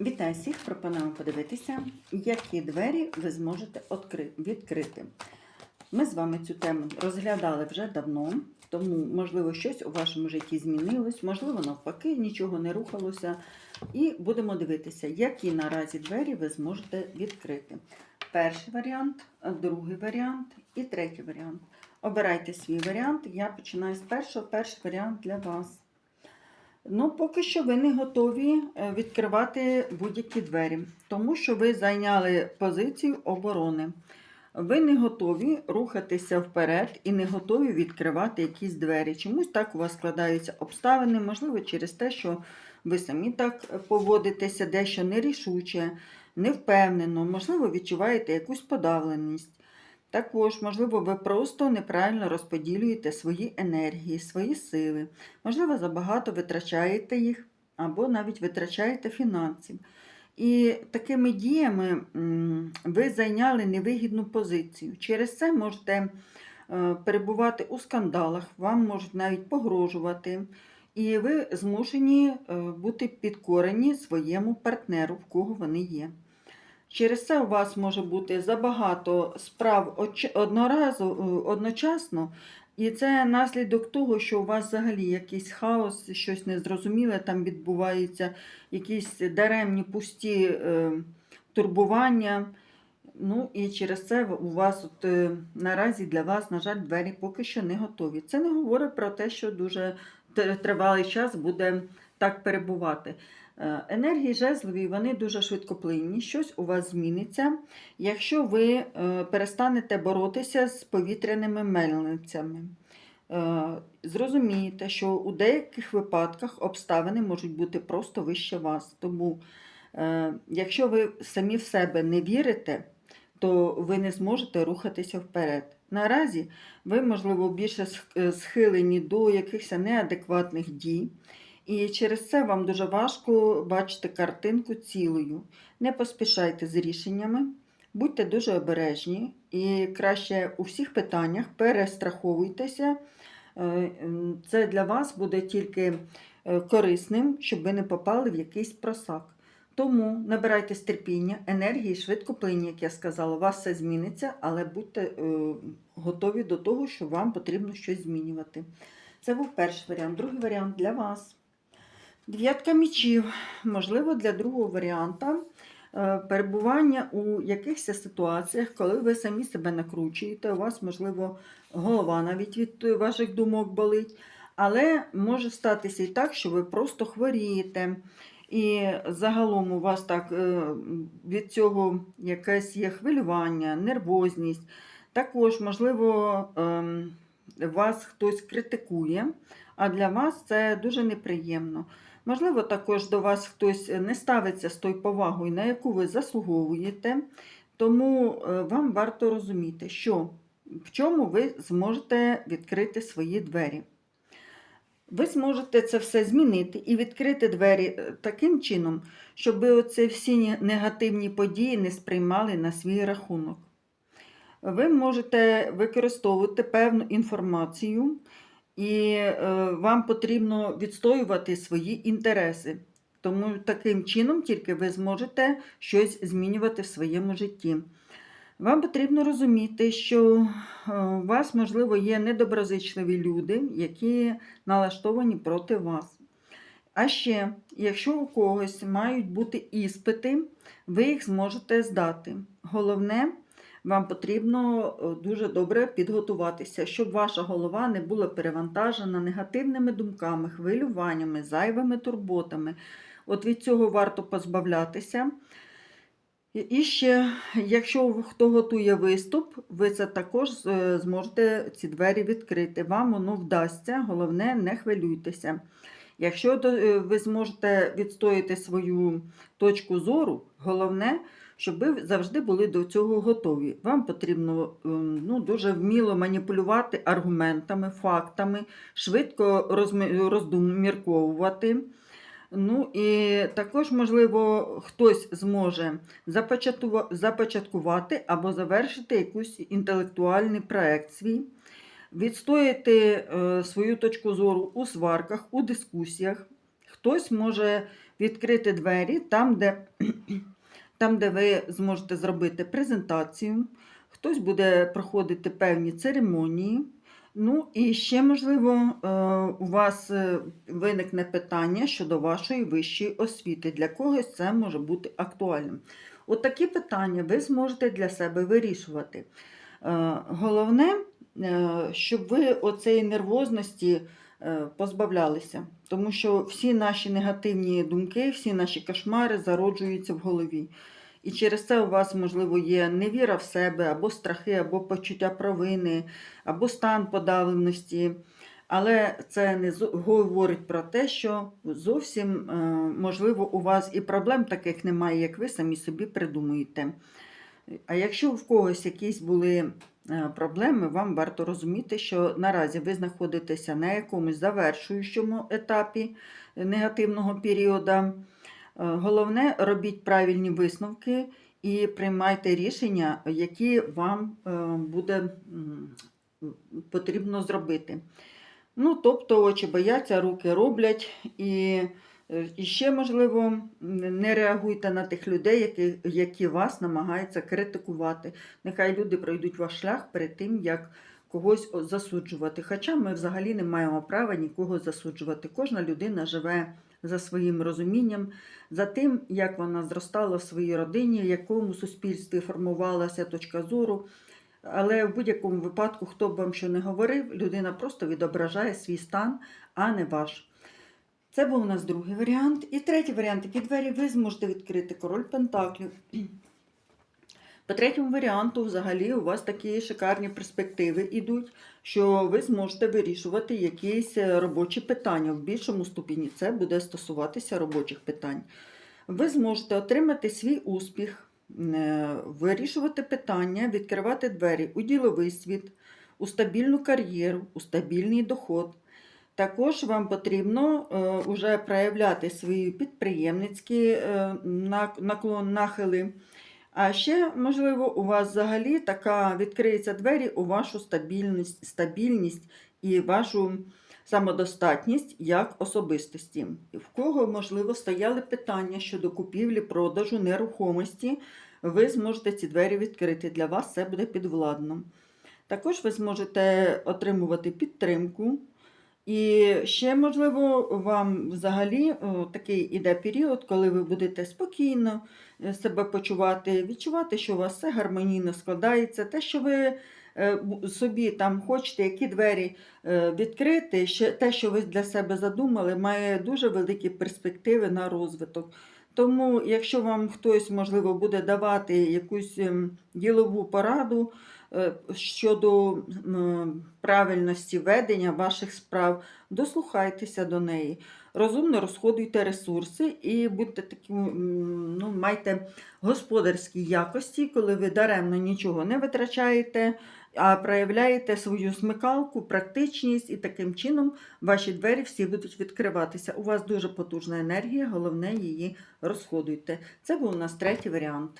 Вітаю всіх! Пропонуємо подивитися, які двері ви зможете відкрити. Ми з вами цю тему розглядали вже давно, тому, можливо, щось у вашому житті змінилось, можливо, навпаки, нічого не рухалося. І будемо дивитися, які наразі двері ви зможете відкрити. Перший варіант, другий варіант і третій варіант. Обирайте свій варіант. Я починаю з першого. Перший варіант для вас. Ну, поки що ви не готові е, відкривати будь-які двері, тому що ви зайняли позицію оборони. Ви не готові рухатися вперед і не готові відкривати якісь двері. Чомусь так у вас складаються обставини, можливо, через те, що ви самі так поводитеся дещо нерішуче, невпевнено, можливо, відчуваєте якусь подавленість. Також, можливо, ви просто неправильно розподілюєте свої енергії, свої сили. Можливо, забагато витрачаєте їх або навіть витрачаєте фінансів. І такими діями ви зайняли невигідну позицію. Через це можете е, перебувати у скандалах, вам можуть навіть погрожувати. І ви змушені е, бути підкорені своєму партнеру, в кого вони є. Через це у вас може бути забагато справ одноразу, е, одночасно, і це наслідок того, що у вас взагалі якийсь хаос, щось незрозуміле там відбувається, якісь даремні пусті е, турбування. Ну і через це у вас от, е, наразі для вас, на жаль, двері поки що не готові. Це не говорить про те, що дуже тривалий час буде так перебувати. Е, Енергії жезлові вони дуже швидкоплинні, щось у вас зміниться, якщо ви е, перестанете боротися з повітряними мельницями. Е, Зрозумієте, що у деяких випадках обставини можуть бути просто вище вас. Тому, якщо ви самі в себе не вірите, то ви не зможете рухатися вперед. Наразі ви, можливо, більше схилені до якихось неадекватних дій. І через це вам дуже важко бачити картинку цілою. Не поспішайте з рішеннями, будьте дуже обережні і краще у всіх питаннях перестраховуйтеся. Е, Це для вас буде тільки е, корисним, щоб ви не попали в якийсь просак. Тому набирайтесь терпіння, енергії, швидкоплинні, як я сказала, у вас все зміниться, але будьте е, готові до того, що вам потрібно щось змінювати. Це був перший варіант. Другий варіант для вас. Дев'ятка мічів. Можливо, для другого варіанта е, перебування у якихось ситуаціях, коли ви самі себе накручуєте, у вас, можливо, голова навіть від ваших думок болить. Але може статися і так, що ви просто хворієте. І загалом у вас так е, від цього якесь є хвилювання, нервозність. Також, можливо, ем, вас хтось критикує, а для вас це дуже неприємно. Можливо, також до вас хтось не ставиться з тою повагою, на яку ви заслуговуєте. Тому е, вам варто розуміти, що в чому ви зможете відкрити свої двері. Ви зможете це все змінити і відкрити двері е, таким чином, щоб ви оце всі негативні події не сприймали на свій рахунок. Ви можете використовувати певну інформацію, і е, вам потрібно відстоювати свої інтереси. Тому таким чином тільки ви зможете щось змінювати в своєму житті. Вам потрібно розуміти, що е, у вас, можливо, є недоброзичливі люди, які налаштовані проти вас. А ще, якщо у когось мають бути іспити, ви їх зможете здати. Головне, вам потрібно е, дуже добре підготуватися, щоб ваша голова не була перевантажена негативними думками, хвилюваннями, зайвими турботами. От від цього варто позбавлятися. І- ще, якщо хто готує виступ, ви це також е, зможете ці двері відкрити. Вам воно вдасться, головне, не хвилюйтеся. Якщо е, ви зможете відстояти свою точку зору, головне, щоб ви завжди були до цього готові. Вам потрібно ем, ну, дуже вміло маніпулювати аргументами, фактами, швидко роздумірковувати. Ну і також, можливо, хтось зможе започаткувати або завершити якийсь інтелектуальний проект свій, відстояти е, свою точку зору у сварках, у дискусіях. Хтось може відкрити двері там, де, там, де ви зможете зробити презентацію. Хтось буде проходити певні церемонії. Ну і ще, можливо, е, у вас е, виникне питання щодо вашої вищої освіти. Для когось це може бути актуальним. От такі питання ви зможете для себе вирішувати. Е, Головне, щоб ви оцеї нервозності позбавлялися, тому що всі наші негативні думки, всі наші кошмари зароджуються в голові. І через це у вас, можливо, є невіра в себе, або страхи, або почуття провини, або стан подавленості. Але це не говорить про те, що зовсім, е, можливо, у вас і проблем таких немає, як ви самі собі придумуєте. А якщо в когось якісь були е, проблеми, вам варто розуміти, що наразі ви знаходитеся на якомусь завершуючому етапі негативного періоду. Е, Головне, робіть правильні висновки і приймайте рішення, які вам е, буде потрібно зробити. Ну, тобто, очі бояться, руки роблять, і, е, і ще, можливо, не реагуйте на тих людей, які, які вас намагаються критикувати. Нехай люди пройдуть ваш шлях перед тим, як когось засуджувати. Хоча ми взагалі не маємо права нікого засуджувати. Кожна людина живе за своїм розумінням, за тим, як вона зростала в своїй родині, в якому суспільстві формувалася точка зору. Але в будь-якому випадку, хто б вам що не говорив, людина просто відображає свій стан, а не ваш. Це був у нас другий варіант. І третій варіант, які двері ви зможете відкрити король Пентаклів. По третьому варіанту, взагалі, у вас такі шикарні перспективи йдуть, що ви зможете вирішувати якісь е, робочі питання. В більшому ступені це буде стосуватися робочих питань. Ви зможете отримати свій успіх, е, вирішувати питання, відкривати двері у діловий світ, у стабільну кар'єру, у стабільний доход. Також вам потрібно е, уже проявляти свої підприємницькі е, наклон, нахили. А ще, можливо, у вас взагалі така відкриється двері у вашу стабільність, стабільність і вашу самодостатність як особистості. В кого, можливо, стояли питання щодо купівлі, продажу нерухомості, ви зможете ці двері відкрити. Для вас це буде підвладно. Також ви зможете отримувати підтримку. І ще, можливо, вам взагалі такий іде період, коли ви будете спокійно е, себе почувати, відчувати, що у вас все гармонійно складається, те, що ви е, собі там хочете, які двері е, відкрити, ще те, що ви для себе задумали, має дуже великі перспективи на розвиток. Тому, якщо вам хтось, можливо, буде давати якусь ем, ділову пораду щодо правильності ведення ваших справ, дослухайтеся до неї. Розумно розходуйте ресурси і будьте такі, ну, майте господарські якості, коли ви даремно нічого не витрачаєте, а проявляєте свою смикалку, практичність, і таким чином ваші двері всі будуть відкриватися. У вас дуже потужна енергія, головне її розходуйте. Це був у нас третій варіант.